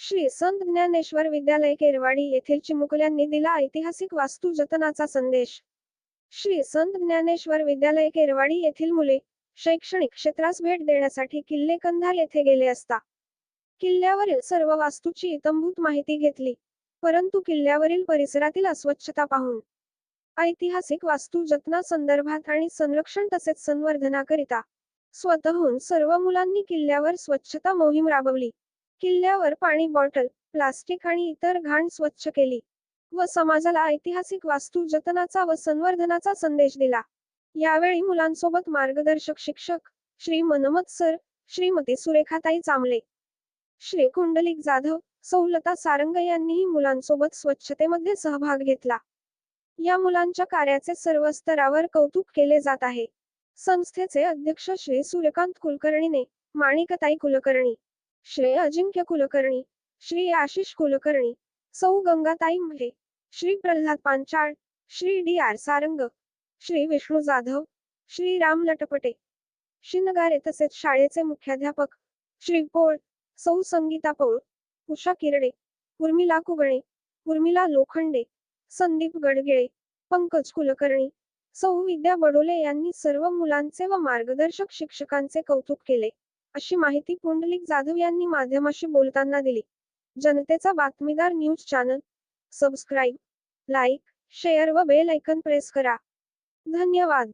श्री संत ज्ञानेश्वर विद्यालय केरवाडी येथील चिमुकल्यांनी दिला ऐतिहासिक वास्तू जतनाचा संदेश. श्री संत ज्ञानेश्वर विद्यालय केरवाडी येथील मुले शैक्षणिक क्षेत्रास भेट देण्यासाठी किल्ले कंधार येथे गेले असता. किल्ल्यावरील सर्व वास्तूची इतंभूत माहिती घेतली परंतु किल्ल्यावरील परिसरातील अस्वच्छता पाहून ऐतिहासिक वास्तू जतना संदर्भात आणि संरक्षण तसेच संवर्धनाकरिता स्वतःहून सर्व मुलांनी किल्ल्यावर स्वच्छता मोहीम राबवली. किल्ल्यावर पाणी बॉटल प्लास्टिक आणि इतर घाण स्वच्छ केली व समाजाला ऐतिहासिक वास्तू जतनाचा व संवर्धनाचा संदेश दिला. यावेळी मुलांसोबत मार्गदर्शक शिक्षक श्री मनमत सर श्रीमती सुरेखाताई चांबले श्री कुंडलिक जाधव सौलता सारंग यांनीही मुलांसोबत स्वच्छतेमध्ये सहभाग घेतला. या मुलांच्या कार्याचे सर्व स्तरावर कौतुक केले जात आहे. संस्थेचे अध्यक्ष श्री सूर्यकांत कुलकर्णीने माणिकताई कुलकर्णी श्री अजिंक्य कुलकर्णी श्री आशिष कुलकर्णी सौ गंगाताई म्हे श्री प्रल्हाद पांचाळ श्री डी आर सारंग श्री विष्णू जाधव श्री राम लटपटे शिनगारे तसेच शाळेचे मुख्याध्यापक श्री पोळ सौ संगीता पौळ उषा किरडे उर्मिला कुगणे उर्मिला लोखंडे संदीप गडगिळे पंकज कुलकर्णी सौ विद्या बडोले यांनी सर्व मुलांचे व मार्गदर्शक शिक्षकांचे कौतुक केले. अशी माहिती पुंडलिक जाधव यांनी माध्यमाशी बोलताना दिली. जनतेचा बातमीदार news channel. Subscribe like share व बेल ऐकन प्रेस करा. धन्यवाद.